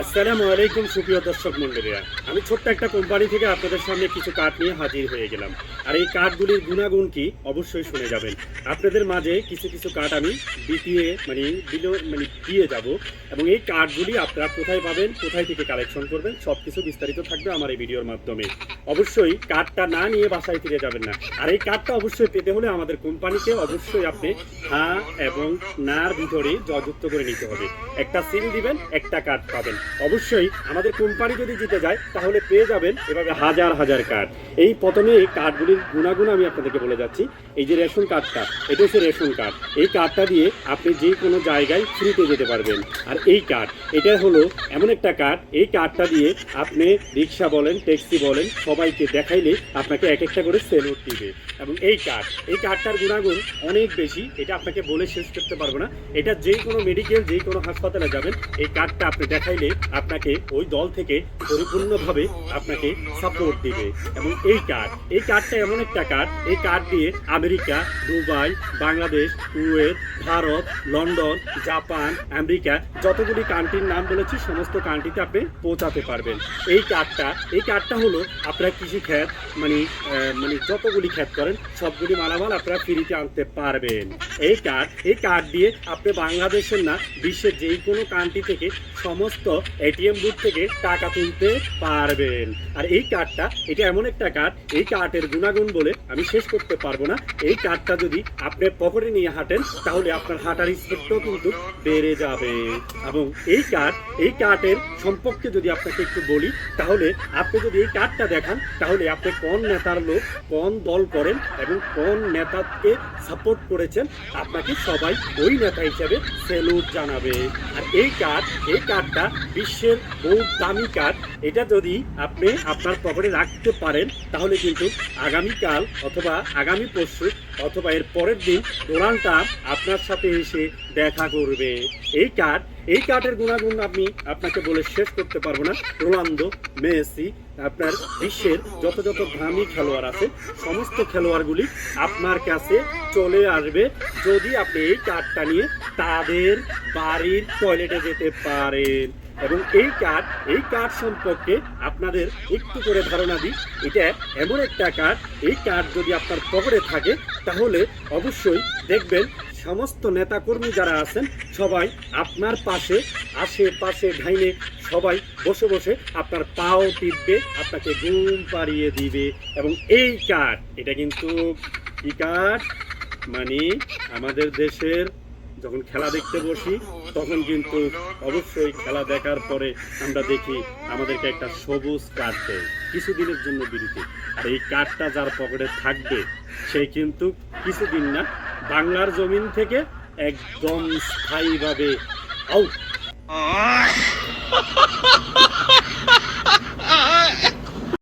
আসসালামু আলাইকুম সুপ্রিয় দর্শক মন্ডলীরা আমি ছোট্ট একটা কোম্পানি থেকে আপনাদের সামনে কিছু কাঠ নিয়ে হাজির হয়ে গেলাম। আর এই কাঠগুলির গুণাগুণ কি অবশ্যই শুনে যাবেন। আপনাদের মাঝে কিছু কিছু কাঠ আমি বিকিয়ে মানে দিল মানে দিয়ে যাব এবং এই কাঠগুলি আপনারা কোথায় পাবেন, কোথায় থেকে কালেকশন করবেন সব কিছু বিস্তারিত থাকবে আমার এই ভিডিওর মাধ্যমে। অবশ্যই কার্ডটা না নিয়ে বাসায় ফিরে যাবেন না। আর এই কার্ডটা অবশ্যই পেতে হলে আমাদের কোম্পানিকে অবশ্যই আপনি হ্যাঁ এবং নার ভিতরে জযুক্ত করে নিতে হবে। একটা সিল দিবেন, একটা কার্ড পাবেন। অবশ্যই আমাদের কোম্পানি যদি জিতে যায়, তাহলে পেয়ে যাবেন এভাবে হাজার হাজার কার্ড। এই প্রথমে এই কার্ডগুলির গুণাগুণ আমি আপনাদেরকে বলে যাচ্ছি। এই যে রেশন কার্ডটা এটা হচ্ছে রেশন কার্ড। এই কার্ডটা দিয়ে আপনি যে কোনো জায়গায় ফ্রিতে যেতে পারবেন। আর এই কার্ড, এটা হলো এমন একটা কার্ড। এই কার্ডটা দিয়ে আপনি রিক্সা বলেন, ট্যাক্সি বলেন সবাইকে দেখাইলে আপনাকে এক একটা করে সেলুট দিবে। এবং এই কার্ড এই কার্ডটার গুণাগুণ অনেক বেশি, এটা আপনাকে বলে শেষ করতে পারব না। এটা যে কোনো মেডিকেল যে কোনো হাসপাতালে যাবেন, এই কার্ডটা আপনি দেখাইলে আপনাকে ওই দল থেকে পরিপূর্ণভাবে আপনাকে সাপোর্ট দিবে। এবং এই কার্ড এই কার্ডটা এমন একটা কার্ড এই কার্ড দিয়ে America, Dubai, Bangladesh, Kuwait, Bharat, London, Japan, America, যতগুলি কান্ট্রির নাম বলেছি, সমস্ত কান্ট্রিতে আপনি পৌঁছাতে পারবেন। এই কার্ডটা এই কার্ডটা হলো আপনারা কৃষি খ্যাত মানে মানে যতগুলি খ্যাত করেন, সবগুলি মালামাল আপনারা ফ্রিতে আনতে পারবেন। এই কার্ড এই কার্ড দিয়ে আপনি বাংলাদেশের না, বিশ্বের যেই কোনো কান্ট্রি থেকে সমস্ত এটিএম বুথ থেকে টাকা তুলতে পারবেন। আর এই কার্ডটা এটা এমন একটা কার্ড এই কার্ডের গুণাগুণ বলে আমি শেষ করতে পারব না। এই কার্ডটা যদি আপনি পকেটে নিয়ে হাঁটেন, তাহলে আপনার হাঁটার স্পিডটাও কিন্তু বেড়ে যাবে। এবং এই কার্ড এই কার্ডের সম্পর্কে যদি আপনাকে একটু বলি, তাহলে আপনি যদি এই কার্ডটা দেখান, তাহলে আপনি কোন নেতার লোক, কোন দল করেন এবং কোন নেতাকে সাপোর্ট করেছেন, আপনাকে সবাই ওই নেতা হিসেবে সেলুট জানাবে। আর এই কার্ড এই কার্ডটা বিশ্বের বহু দামি কার্ড এটা যদি আপনি আপনার পকেটে রাখতে পারেন, তাহলে কিন্তু আগামীকাল অথবা আগামী পরশু অথবা এর পরের দিন ডোনাল্ড ট্রাম্প আপনার সাথে এসে দেখা করবে। এই কার্ড এই কার্ডের গুণাগুণ আমি আপনাকে বলে শেষ করতে পারব না। রোনালদো, মেসি, আপনার বিশ্বের যত যত দামি খেলোয়াড় আছে, সমস্ত খেলোয়াড়গুলি আপনার কাছে চলে আসবে যদি আপনি এই কার্ডটা নিয়ে তাদের বাড়ির টয়লেটে যেতে পারেন। এবং এই কার্ড এই কার্ড সম্পর্কে আপনাদের একটু করে ধারণা দিই। এটা এমন একটা কার্ড এই কার্ড যদি আপনার পকেটে থাকে, তাহলে অবশ্যই দেখবেন সমস্ত নেতাকর্মী যারা আছেন, সবাই আপনার পাশে, আশেপাশে ঢাইনে সবাই বসে বসে আপনার পাও টিপবে, আপনাকে ঘুম পাড়িয়ে দিবে। এবং এই কার্ড এটা কিন্তু কি কার্ড মানে আমাদের দেশের যখন খেলা দেখতে বসি, তখন কিন্তু অবশ্যই খেলা দেখার পরে আমরা দেখি আমাদেরকে একটা সবুজ কার্ড দেয়, কিছুদিনের জন্য বিরতি। আর এই কার্ডটা যার পকেটে থাকবে, সে কিন্তু কিছুদিন না বাংলার জমিন থেকে একদম স্থায়ীভাবে আউট